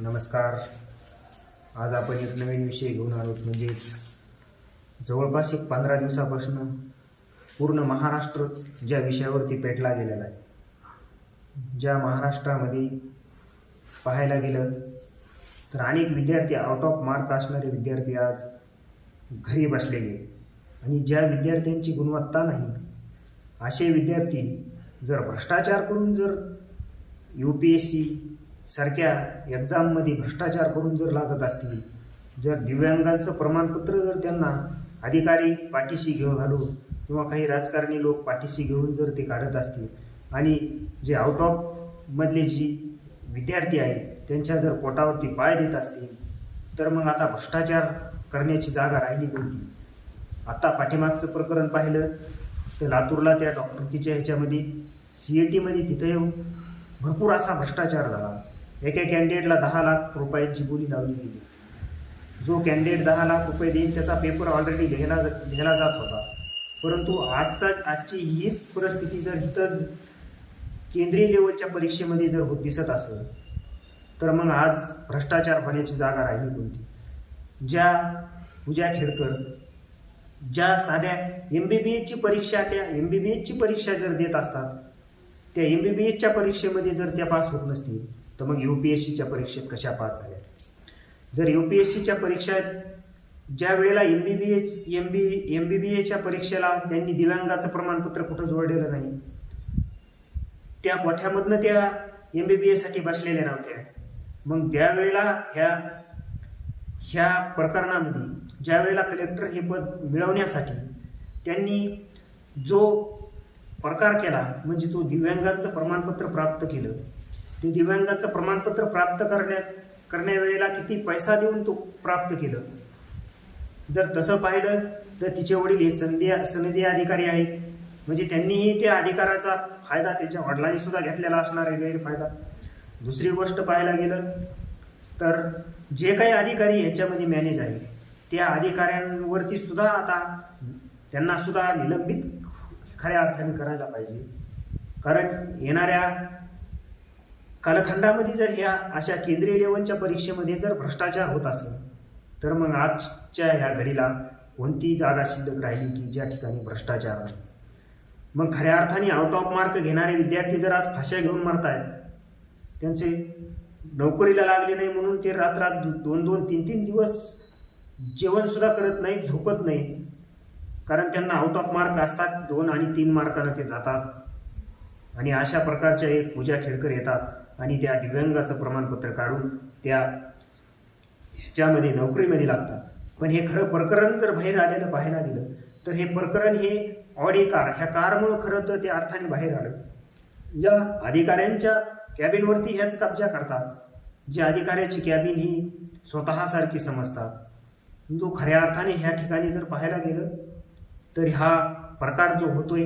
नमस्कार. आज आपण एक नवीन विषय घेऊन आहोत म्हणजेच जवळपास एक पंधरा दिवसापासून पूर्ण महाराष्ट्र ज्या विषयावरती पेटला गेलेला आहे ज्या महाराष्ट्रामध्ये पाहायला गेलं तर अनेक विद्यार्थी आउट ऑफ मार्क असणारे विद्यार्थी आज घरी बसलेले आणि ज्या विद्यार्थ्यांची गुणवत्ता नाही असे विद्यार्थी जर भ्रष्टाचार करून जर यू पी एस सी सारख्या एक्झाममध्ये भ्रष्टाचार करून जर लागत असतील जर दिव्यांगांचं प्रमाणपत्र जर त्यांना अधिकारी पाठीशी घेऊन घालून किंवा काही राजकारणी लोक पाठीशी घेऊन जर ते काढत असतील आणि जे आउट ऑफमधले जी विद्यार्थी आहेत त्यांच्या जर पोटावरती पाय देत असतील तर मग आता भ्रष्टाचार करण्याची जागा राहिली कोणती? आता पाठीमागचं प्रकरण पाहिलं तर लातूरला त्या डॉक्टरकीच्या ह्याच्यामध्ये सी ए टीमध्ये तिथं येऊन भरपूर असा भ्रष्टाचार झाला. एका कॅन्डिडेटला दहा लाख रुपयांची बोली लावली गेली. जो कॅन्डिडेट दहा लाख रुपये देईल त्याचा पेपर ऑलरेडी लिहिला लिहिला जात होता. परंतु आजचा आजची हीच परिस्थिती जर इथं केंद्रीय लेवलच्या परीक्षेमध्ये जर होत दिसत असेल तर मग आज भ्रष्टाचार होण्याची जागा राहिली कोणती? ज्या पूजा खेडकर ज्या साध्या एम बी बी एसची परीक्षा त्या एम बी बी एसची परीक्षा जर देत असतात त्या एम बी बी एसच्या परीक्षेमध्ये जर त्या पास होत नसतील तर मग यू पी एस सीच्या परीक्षेत कशा पास झाल्या? जर यू पी एस सीच्या परीक्षेत ज्या वेळेला M B B H M B M B B एच्या परीक्षेला त्यांनी दिव्यांगाचं प्रमाणपत्र कुठं जोडलेलं नाही त्या मोठ्यामधनं त्या एम बी बी एसाठी बसलेल्या नव्हत्या. मग त्यावेळेला ह्या ह्या प्रकरणामध्ये ज्या वेळेला कलेक्टर हे पद मिळवण्यासाठी त्यांनी जो प्रकार केला म्हणजे तो दिव्यांगाचं प्रमाणपत्र प्राप्त केलं ते दिव्यांगाचं प्रमाणपत्र प्राप्त करण्या करण्यावेळेला किती पैसा देऊन तो प्राप्त केलं? जर तसं पाहिलं तर तिचे वडील हे सनदी सनदी अधिकारी आहेत. म्हणजे त्यांनीही त्या अधिकाराचा फायदा त्यांच्या वडिलांनी सुद्धा घेतलेला असणार आहे गैरफायदा. दुसरी गोष्ट पाहायला गेलं तर जे काही अधिकारी ह्याच्यामध्ये मॅनेज आहे त्या अधिकाऱ्यांवरती सुद्धा आता त्यांना सुद्धा निलंबित खऱ्या अर्थाने करायला पाहिजे. कारण येणाऱ्या कालखंडामध्ये जर ह्या अशा केंद्रीय लेवलच्या परीक्षेमध्ये जर भ्रष्टाचार होत असेल तर मग आजच्या ह्या घडीला कोणती जागा शिल्लक राहिली की ज्या ठिकाणी भ्रष्टाचार आहे? मग खऱ्या अर्थाने आउट ऑफ मार्क घेणारे विद्यार्थी जर आज फाश्या घेऊन मारतायत त्यांचे नोकरीला लागले नाही म्हणून ते रात्रात दोन दोन तीन तीन दिवस जेवणसुद्धा करत नाही झोपत नाही कारण त्यांना आउट ऑफ मार्क असतात दोन आणि तीन मार्कानं ते जातात. आणि अशा प्रकारच्या एक पूजा खेळकर येतात. आणि त्या दिव्यांगाचं प्रमाणपत्र काढून त्या ह्याच्यामध्ये नोकरीमध्ये लागतात. पण हे खरं प्रकरण जर बाहेर आलेलं पाहायला गेलं तर हे प्रकरण हे ऑडी कार ह्या कारमुळं खरं तर ते अर्थाने बाहेर आलं. ज्या अधिकाऱ्यांच्या कॅबिनवरती ह्याच कब्जा करतात. ज्या अधिकाऱ्याची कॅबिन ही स्वतःसारखी समजतात. जो खऱ्या अर्थाने ह्या ठिकाणी जर पाहायला गेलं तर हा प्रकार जो होतोय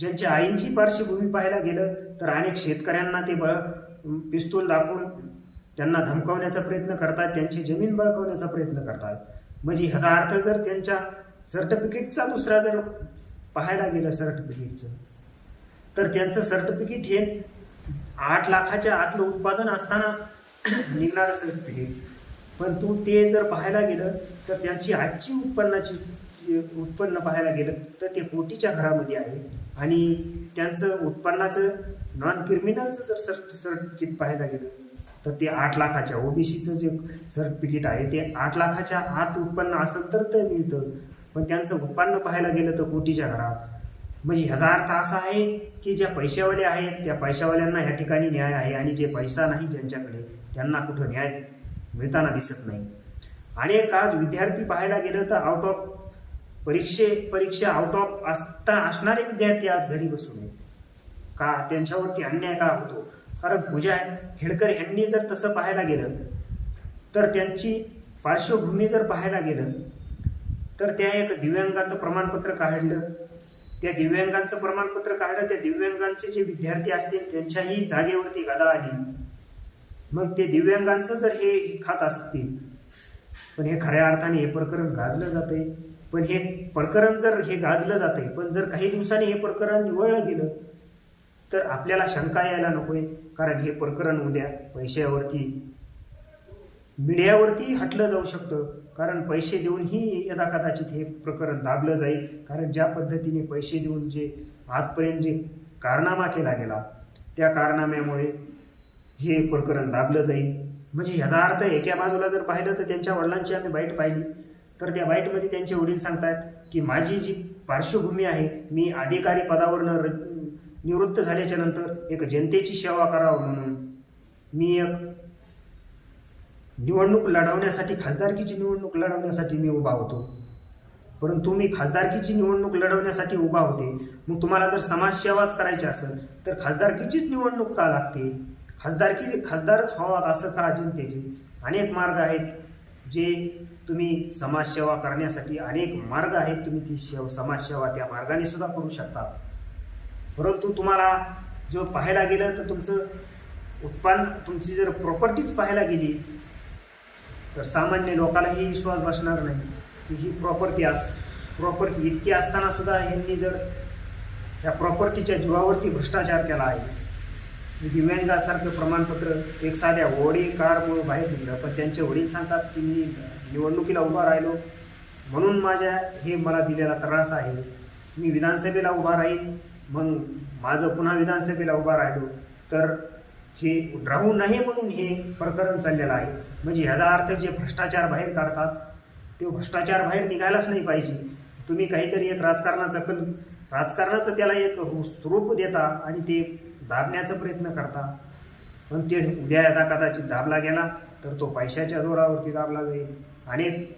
ज्यांच्या आईंची पार्श्वभूमी पाहायला गेलं तर अनेक शेतकऱ्यांना ते बळ पिस्तूल दाखवून त्यांना धमकावण्याचा प्रयत्न करतात त्यांची जमीन बळकावण्याचा प्रयत्न करतात. म्हणजे ह्याचा अर्थ जर त्यांच्या सर्टिफिकेटचा दुसरा जर पाहायला गेलं सर्टिफिकेटचं तर त्यांचं सर्टिफिकेट हे आठ लाखाच्या आतलं उत्पादन असताना निघणारं सर्टिफिकेट. पण तू ते जर पाहायला गेलं तर त्यांची आजची उत्पन्नाची उत्पन्न पाहायला गेलं तर ते कोटीच्या घरामध्ये आहे. आणि त्यांचं उत्पन्नाचं नॉन क्रिमिनलचं जर सर सर्टिफिकेट पाहायला गेलं तर ते आठ लाखाच्या ओबीसीचं जे सर्टिफिकेट आहे ते आठ लाखाच्या आत उत्पन्न असेल तर ते मिळतं. पण त्यांचं उत्पन्न पाहायला गेलं तर कोटीच्या घरात. म्हणजे ह्याचा अर्थ असा आहे की ज्या पैशावाले आहेत त्या पैशावाल्यांना ह्या ठिकाणी न्याय आहे आणि जे पैसा नाही ज्यांच्याकडे त्यांना कुठं न्याय मिळताना दिसत नाही. अनेक आज विद्यार्थी पाहायला गेलं तर आउट ऑफ परीक्षे परीक्षा आउट ऑफ असता असणारे विद्यार्थी आज घरी बसून आहेत. का? त्यांच्यावरती अन्याय का होतो? कारण पूजा खेडकर यांनी जर तसं पाहायला गेलं तर त्यांची पार्श्वभूमी जर पाहायला गेलं तर त्या एक दिव्यांगाचं प्रमाणपत्र काढलं. त्या दिव्यांगांचं प्रमाणपत्र काढलं त्या दिव्यांगांचे जे विद्यार्थी असतील त्यांच्याही जागेवरती गदा आली. मग ते दिव्यांगांचं जर हे खात असतील पण हे खऱ्या अर्थाने हे प्रकरण गाजलं जाते पण हे प्रकरण जर हे गाजलं जाते पण जर काही दिवसांनी हे प्रकरण निवळलं गेलं तर आपल्याला शंका यायला नकोय. कारण हे प्रकरण उद्या पैशावरती मीडियावरती हटलं जाऊ शकतं. कारण पैसे देऊनही यदा कदाचित हे प्रकरण दाबलं जाईल. कारण ज्या पद्धतीने पैसे देऊन जे आजपर्यंत जे कारनामा केला गेला त्या कारनाम्यामुळे हे प्रकरण दाबलं जाईल. म्हणजे ह्याचा अर्थ एका बाजूला जर पाहिलं तर त्यांच्या वडिलांची आम्ही बाईट पाहिली. तर त्या बाईटमध्ये त्यांचे वडील सांगतात की माझी जी पार्श्वभूमी आहे मी अधिकारी पदावरनं र निवृत्त झाल्याच्यानंतर एक जनतेची सेवा करावं म्हणून मी एक निवडणूक लढवण्यासाठी खासदारकीची निवडणूक लढवण्यासाठी मी उभा होतो. परंतु मी खासदारकीची निवडणूक लढवण्यासाठी उभा होते. मग तुम्हाला जर समाजसेवाच करायची असेल तर खासदारकीचीच निवडणूक का लागते? खासदारकी खासदारच व्हावा असं का जनतेचे अनेक मार्ग आहेत. जे तुम्ही समाजसेवा करण्यासाठी अनेक मार्ग आहेत तुम्ही ती शेव समाजसेवा त्या मार्गाने सुद्धा करू शकता. परंतु तुम्हाला जो पाहायला गेलं तर तुमचं उत्पन्न तुमची जर प्रॉपर्टीच पाहायला गेली तर सामान्य लोकांनाही विश्वास बसणार नाही की ही प्रॉपर्टी अस प्रॉपर्टी इतकी असताना सुद्धा यांनी जर त्या प्रॉपर्टीच्या जीवावरती भ्रष्टाचार केला आहे दिव्यांगासारखं प्रमाणपत्र एक साध्या होडी कारमुळे बाहेर निघलं पण त्यांचे वडील सांगतात की मी निवडणुकीला उभा राहिलो. म्हणून माझ्या हे मला दिलेला त्रास आहे. मी विधानसभेला उभा राहील मग माझं पुन्हा विधानसभेला उभा राहिलो. तर हे राहू नये म्हणून हे प्रकरण चाललेलं आहे. म्हणजे ह्याचा अर्थ जे भ्रष्टाचार बाहेर काढतात ते भ्रष्टाचार बाहेर निघायलाच नाही पाहिजे. तुम्ही काहीतरी एक राजकारणाचं कल राजकारणाचं त्याला एक स्वरूप देता आणि ते दाबण्याचा प्रयत्न करता. पण ते उद्या यदा कदाचित दाबला गेला तर तो पैशाच्या जोरावरती दाबला जाईल. अनेक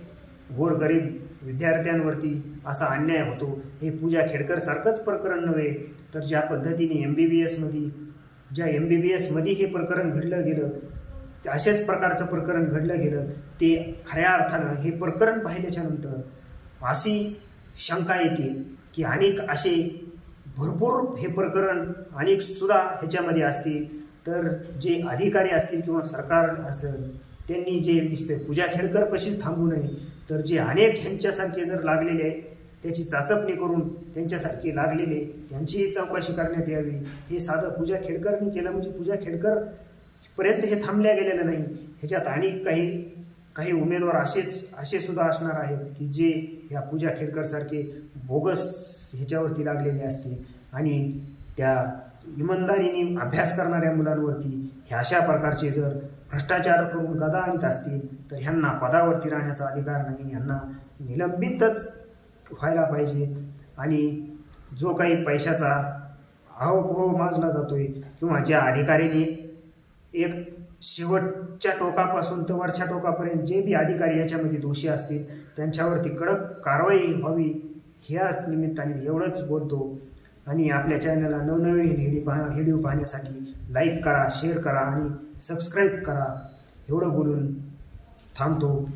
गोरगरीब विद्यार्थ्यांवरती असा अन्याय होतो. हे पूजा खेडकरसारखंच प्रकरण नव्हे तर ज्या पद्धतीने एम बी बी एसमध्ये ज्या एम बी बी एसमध्ये हे प्रकरण घडलं गेलं अशाच प्रकारचं प्रकरण घडलं गेलं ते खऱ्या अर्थानं हे प्रकरण पाहिल्याच्यानंतर अशी शंका येते की अनेक असे भरपूर हे प्रकरण अनेक सुद्धा ह्याच्यामध्ये असतील. तर जे अधिकारी असतील किंवा सरकार असेल त्यांनी जे नुसते पूजा खेडकर पशीच थांबू नये तर जे अनेक ह्यांच्यासारखे जर लागलेले आहे त्याची चाचपणी करून त्यांच्यासारखे लागलेले यांचीही चौकशी करण्यात यावी. हे साधं पूजा खेडकरनी केलं म्हणजे पूजा खेडकर पर्यंत हे थांबल्या गेलेलं नाही. ह्याच्यात अनेक काही काही उमेदवार असेच असे सुद्धा असणार आहेत की जे या पूजा खेडकरसारखे बोगस ह्याच्यावरती लागलेले असते. आणि त्या इमानदारीने अभ्यास करणाऱ्या मुलांवरती ह्या अशा प्रकारचे जर भ्रष्टाचार करून गदा आणत असतील तर ह्यांना पदावरती राहण्याचा अधिकार नाही. ह्यांना निलंबितच व्हायला पाहिजे. आणि जो काही पैशाचा अहोभाव माजला जातोय किंवा ज्या अधिकाऱ्याने एक शेवटच्या टोकापासून तर वरच्या टोकापर्यंत जे बी अधिकारी याच्यामध्ये दोषी असतील त्यांच्यावरती कडक कारवाई व्हावी. ह्या निमित्ताने एवढंच बोलतो. आणि आपल्या चॅनलला नवनवीन व्हिडिओ पाह व्हिडिओ पाहण्यासाठी लाईक करा शेअर करा आणि सबस्क्राईब करा. एवढं बोलून थांबतो.